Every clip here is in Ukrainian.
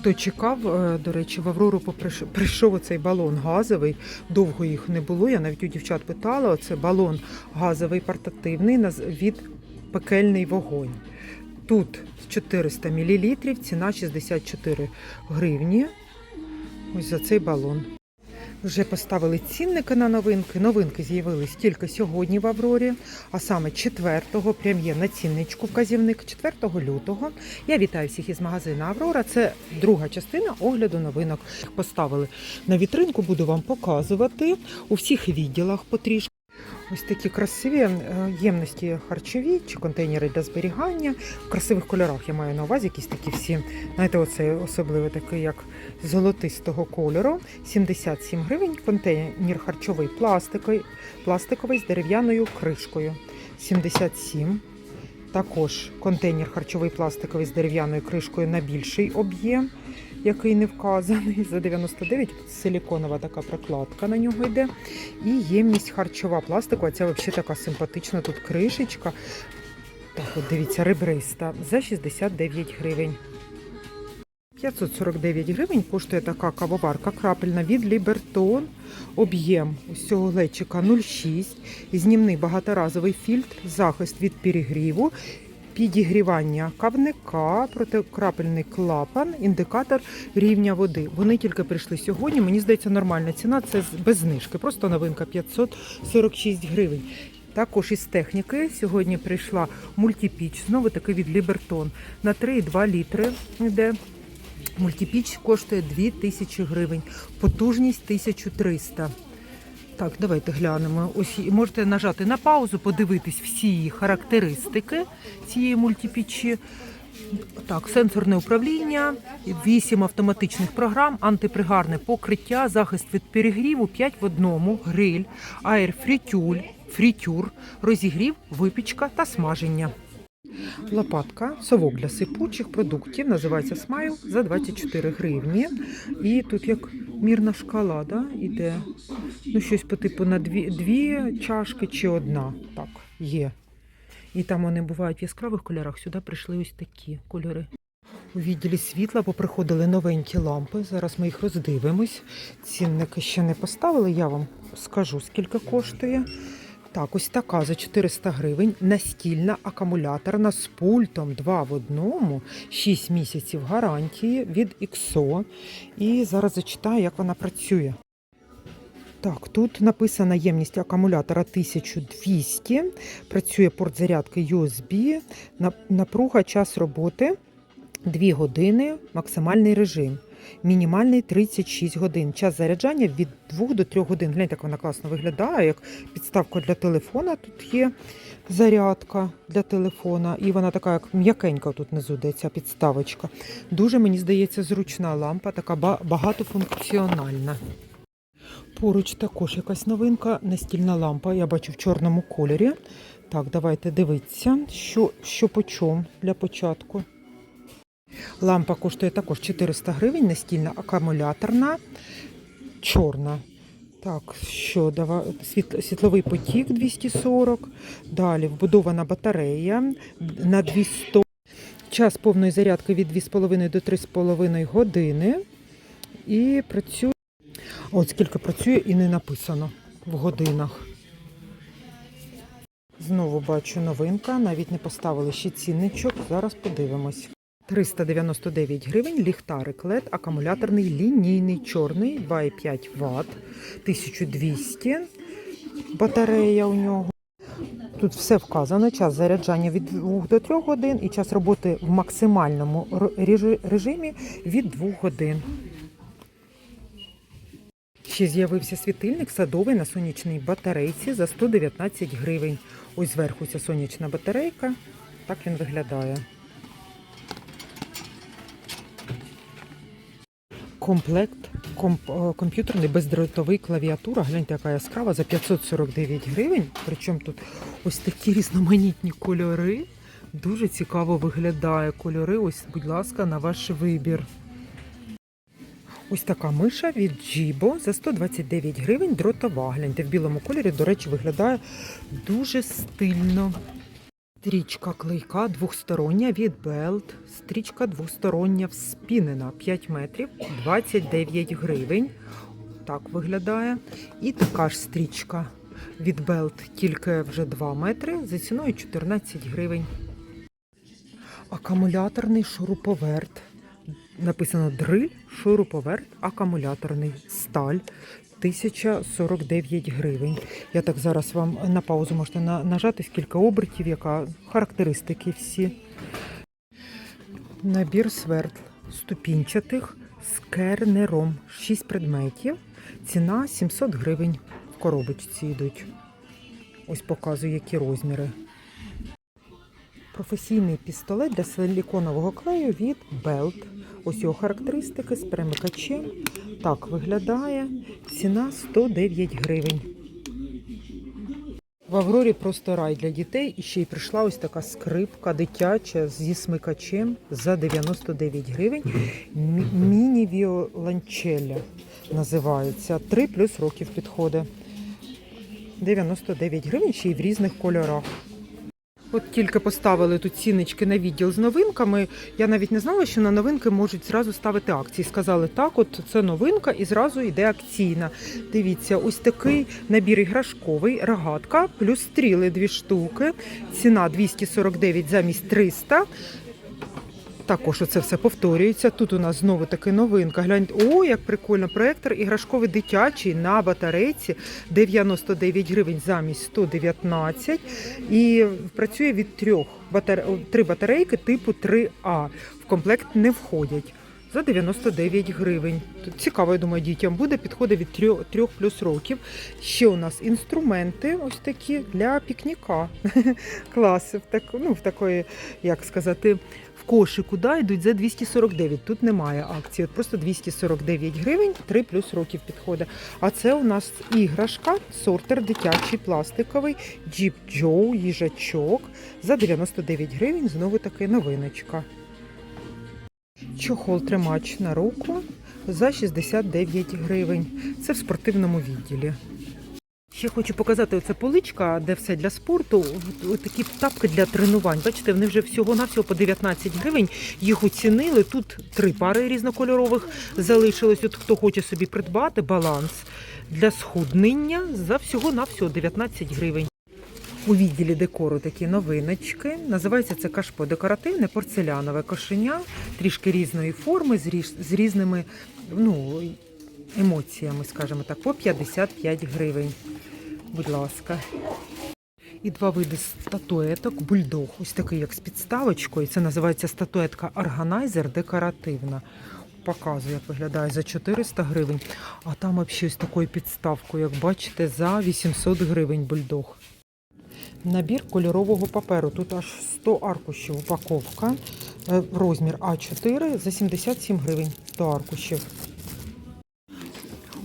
Хто чекав, е, до речі, в Аврору прийшов оцей балон газовий. Довго їх не було. Я навіть у дівчат питала. Це балон газовий портативний від пекельний вогонь. Тут 400 мл, ціна 64 гривні. Ось за цей балон. Вже поставили цінники на новинки. Новинки з'явились тільки сьогодні в Аврорі, а саме 4-го, прям є на цінничку вказівник 4 лютого. Я вітаю всіх із магазину Аврора. Це друга частина огляду новинок. Поставили на вітринку, буду вам показувати у всіх відділах потрішки. Ось такі красиві е, ємності харчові чи контейнери для зберігання. В красивих кольорах я маю на увазі якісь такі всі. Знаєте, оце особливо такий, як золотистого кольору. 77 гривень. Контейнер харчовий пластиковий, пластиковий з дерев'яною кришкою. 77. Також контейнер харчовий пластиковий з дерев'яною кришкою на більший об'єм, який не вказаний. За 99 силіконова така прокладка на нього йде. І ємність харчова пластикова. Ця взагалі така симпатична тут кришечка. Так, от дивіться, ребриста за 69 гривень. 549 гривень коштує така кавоварка крапельна від Лібертон. Об'єм ось цього глечика 0,6. Знімний багаторазовий фільтр, захист від перегріву, підігрівання кавника, протикрапельний клапан, індикатор рівня води. Вони тільки прийшли сьогодні. Мені здається, нормальна ціна. Це без знижки. Просто новинка 546 гривень. Також із техніки сьогодні прийшла мультипіч, знову таки від Лібертон на 3,2 літри йде. Мультипіч коштує 2000 гривень, потужність 1300. Так, давайте глянемо. Ось можете нажати на паузу, подивитись всі характеристики цієї мультипічі. Так, сенсорне управління, 8 автоматичних програм, антипригарне покриття, захист від перегріву, 5 в одному, гриль, аерфрітюль, фрітюр, розігрів, випічка та смаження. Лопатка, совок для сипучих продуктів, називається смайл за 24 гривні. І тут як мірна шкала, да, іде. Ну, щось по типу на дві, дві чашки чи одна. Так, є. І там вони бувають в яскравих кольорах. Сюди прийшли ось такі кольори. У відділі світла поприходили новенькі лампи. Зараз ми їх роздивимось. Цінники ще не поставили, я вам скажу, скільки коштує. Так, ось така за 400 гривень. Настільна акумуляторна з пультом 2 в одному, 6 місяців гарантії від XO. І зараз зачитаю, як вона працює. Так, тут написана ємність акумулятора 1200, працює порт зарядки USB, напруга, час роботи 2 години, максимальний режим. Мінімальний 36 годин. Час заряджання від 2 до 3 годин. Гляньте, як вона класно виглядає, як підставка для телефона. Тут є зарядка для телефона. І вона така, як м'якенька тут внизу, де ця підставочка. Дуже, мені здається, зручна лампа, така багатофункціональна. Поруч також якась новинка, настільна лампа. Я бачу в чорному кольорі. Так, давайте дивитися, що, що по чому для початку. Лампа коштує також 400 гривень, настільна акумуляторна, чорна. Так, що давай, світловий потік 240. Далі вбудована батарея на 200. Час повної зарядки від 2,5 до 3,5 години. І працює. От скільки працює і не написано в годинах. Знову бачу новинка, навіть не поставили ще цінничок. Зараз подивимось. 399 гривень, ліхтарик LED, акумуляторний лінійний, чорний, 2,5 Вт, 1200 батарея у нього. Тут все вказано, час заряджання від 2 до 3 годин і час роботи в максимальному режимі від 2 годин. Ще з'явився світильник садовий на сонячній батарейці за 119 гривень. Ось зверху ця сонячна батарейка. Так він виглядає. Комплект комп- е, комп'ютерний бездротовий клавіатура. Гляньте, яка яскрава за 549 гривень. Причому тут ось такі різноманітні кольори. Дуже цікаво виглядає кольори. Ось, будь ласка, на ваш вибір. Ось така миша від Джібо за 129 гривень дротова. Гляньте, в білому кольорі, до речі, виглядає дуже стильно. Стрічка клейка двохстороння від Белт. Стрічка двохстороння вспінена 5 метрів 29 гривень. Так виглядає. І така ж стрічка від Белт, тільки вже 2 метри за ціною 14 гривень. Акумуляторний шуруповерт. Написано дриль, шуруповерт, акумуляторний, сталь. 1049 гривень. Я так зараз вам на паузу можете на- нажати, скільки обертів, яка характеристики всі. Набір свердл ступінчатих з кернером. 6 предметів. Ціна 700 гривень. В коробочці йдуть. Ось показую, які розміри. Професійний пістолет для силіконового клею від Belt. Ось його характеристики з перемикачем. Так виглядає. Ціна 109 гривень. В Аврорі просто рай для дітей. І ще й прийшла ось така скрипка дитяча зі смикачем за 99 гривень. Міні-віолончеля називається. 3 плюс років підходить. 99 гривень ще й в різних кольорах. От тільки поставили тут ціночки на відділ з новинками. Я навіть не знала, що на новинки можуть зразу ставити акції. Сказали, так, от це новинка і зразу йде акційна. Дивіться, ось такий набір іграшковий, рогатка, плюс стріли дві штуки. Ціна 249 замість 300. Також оце все повторюється. Тут у нас знову таки новинка. Гляньте, о, як прикольно! Проектор іграшковий дитячий на батарейці 99 гривень замість 119. І працює від трьох батар... три батарейки типу 3А. В комплект не входять. За 99 гривень. Тут цікаво, я думаю, дітям буде. Підходить від 3, 3 плюс років. Ще у нас інструменти ось такі для пікніка. Класи в так, ну, в такої, як сказати, в кошику да, йдуть за 249. Тут немає акції. От просто 249 гривень, 3 плюс років підходить. А це у нас іграшка, сортер дитячий пластиковий, Jeep Joe, їжачок за 99 гривень. Знову таки новиночка. Чохол тримач на руку за 69 гривень. Це в спортивному відділі. Ще хочу показати оце поличка, де все для спорту. Ось такі тапки для тренувань. Бачите, вони вже всього-навсього по 19 гривень. Їх оцінили. Тут три пари різнокольорових залишилось. От хто хоче собі придбати баланс для схуднення за всього-навсього 19 гривень. У відділі декору такі новиночки. Називається це кашпо декоративне порцелянове кошеня, трішки різної форми, з, різ- з різними ну, емоціями, скажімо так, по 55 гривень. Будь ласка. І два види статуеток. Бульдог, ось такий, як з підставочкою. Це називається статуетка органайзер декоративна. Показую, як виглядає за 400 гривень. А там взагалі ось такою підставкою, як бачите, за 800 гривень бульдог. Набір кольорового паперу. Тут аж 100 аркушів упаковка. Е, Розмір А4 за 77 гривень 100 аркушів.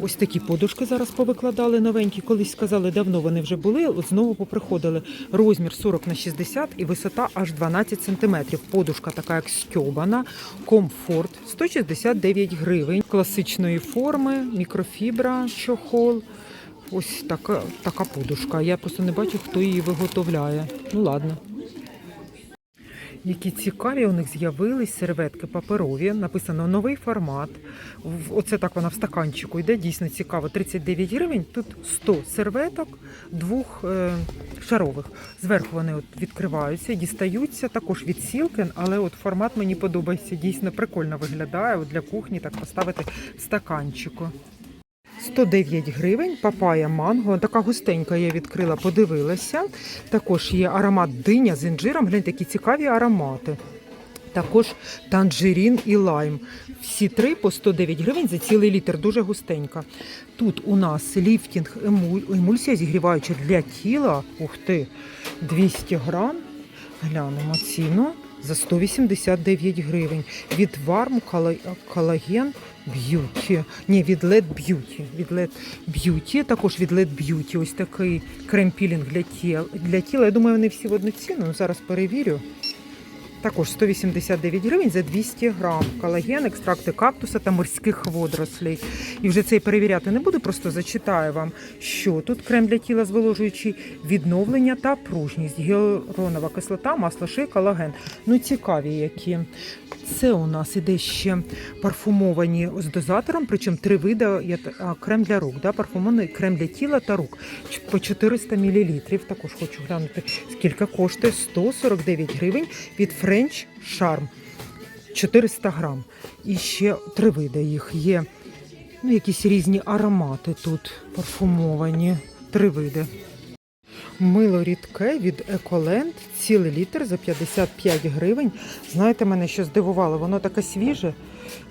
Ось такі подушки зараз повикладали новенькі. Колись сказали, давно вони вже були, от знову поприходили. Розмір 40 на 60 і висота аж 12 сантиметрів. Подушка така, як стьобана, комфорт 169 гривень. Класичної форми, мікрофібра, чохол. Ось така, така подушка. Я просто не бачу, хто її виготовляє. Ну ладно. Які цікаві у них з'явились серветки паперові. Написано новий формат. Оце так вона в стаканчику йде. Дійсно цікаво. 39 гривень. Тут 100 серветок двох е, шарових. Зверху вони от відкриваються, дістаються. Також від Сілкен, але от формат мені подобається. Дійсно прикольно виглядає. От для кухні так поставити в стаканчику. 109 гривень, папая манго. Така густенька я відкрила, подивилася. Також є аромат диня з інжиром. Гляньте, такі цікаві аромати. Також танжерін і лайм. Всі три по 109 гривень за цілий літр. Дуже густенька. Тут у нас ліфтінг емульсія зігріваюча для тіла. Ух ти, 200 грам. Глянемо ціну за 189 гривень. Від Colla- Collagen Beauty. Ні, від LED Beauty. Від LED Beauty, також від LED Beauty. Ось такий крем-пілінг для тіла. Для тіла. Я думаю, вони всі в одну ціну. Ну, Зараз перевірю. Також 189 гривень за 200 грам. Колаген, екстракти кактуса та морських водорослей. І вже цей перевіряти не буду, просто зачитаю вам, що тут крем для тіла зволожуючий, відновлення та пружність, гіалуронова кислота, масло ши, колаген. Ну, цікаві які. Це у нас іде ще парфумовані з дозатором, причому три види крем для рук, да, парфумований крем для тіла та рук по 400 мл. Також хочу глянути, скільки коштує 149 гривень від French Charm. 400 грам. І ще три види їх є. Ну, якісь різні аромати тут парфумовані. Три види. Мило рідке від Еколенд, цілий літр за 55 гривень. Знаєте, мене що здивувало, воно таке свіже.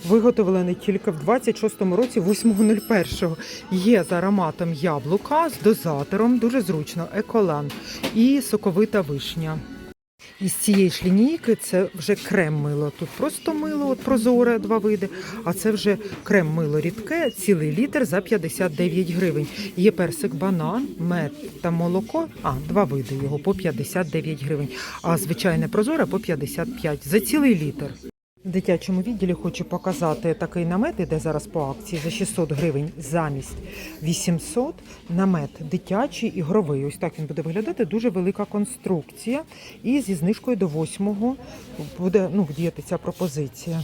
Виготовлене тільки в 26-му році, 8.01. Є з ароматом яблука, з дозатором, дуже зручно, еколан і соковита вишня. Із цієї ж лінійки це вже крем-мило. Тут просто мило, от прозоре, два види, а це вже крем-мило рідке, цілий літр за 59 гривень. Є персик банан, мед та молоко, а два види його по 59 гривень, а звичайне прозоре по 55 за цілий літр. В дитячому відділі хочу показати такий намет, іде зараз по акції за 600 гривень замість 800. Намет дитячий ігровий. Ось так він буде виглядати. Дуже велика конструкція. І зі знижкою до 8 буде ну, діяти ця пропозиція.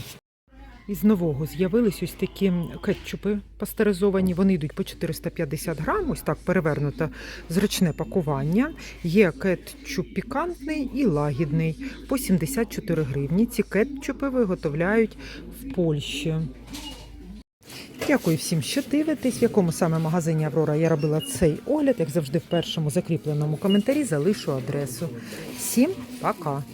Із нового з'явились ось такі кетчупи пастеризовані. Вони йдуть по 450 грам, ось так перевернуто зручне пакування. Є кетчуп пікантний і лагідний по 74 гривні. Ці кетчупи виготовляють в Польщі. Дякую всім, що дивитесь, в якому саме магазині Аврора я робила цей огляд. Як завжди, в першому закріпленому коментарі залишу адресу. Всім пока!